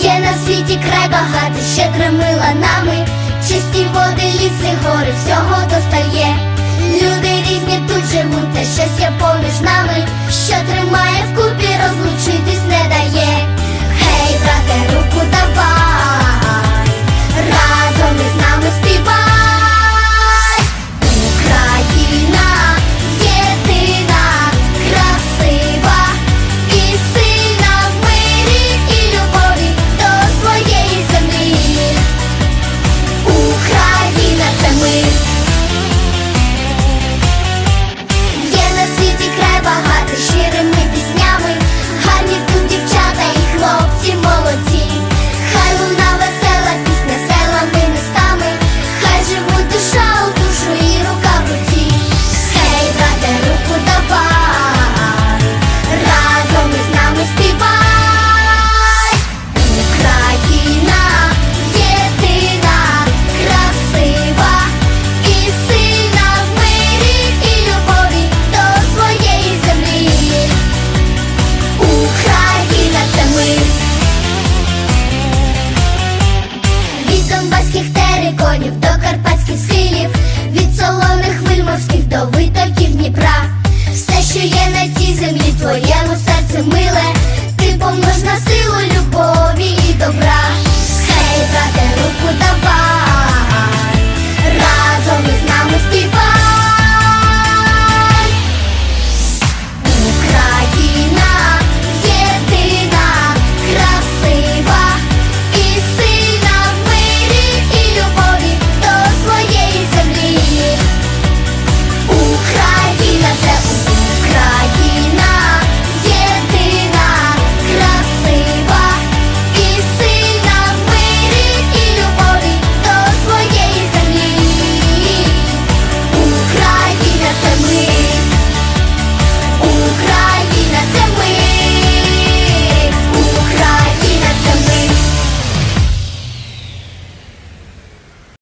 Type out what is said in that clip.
Є на світі край багатий, щедра мила нами, чисті води, ліси, гори, всього. Коні в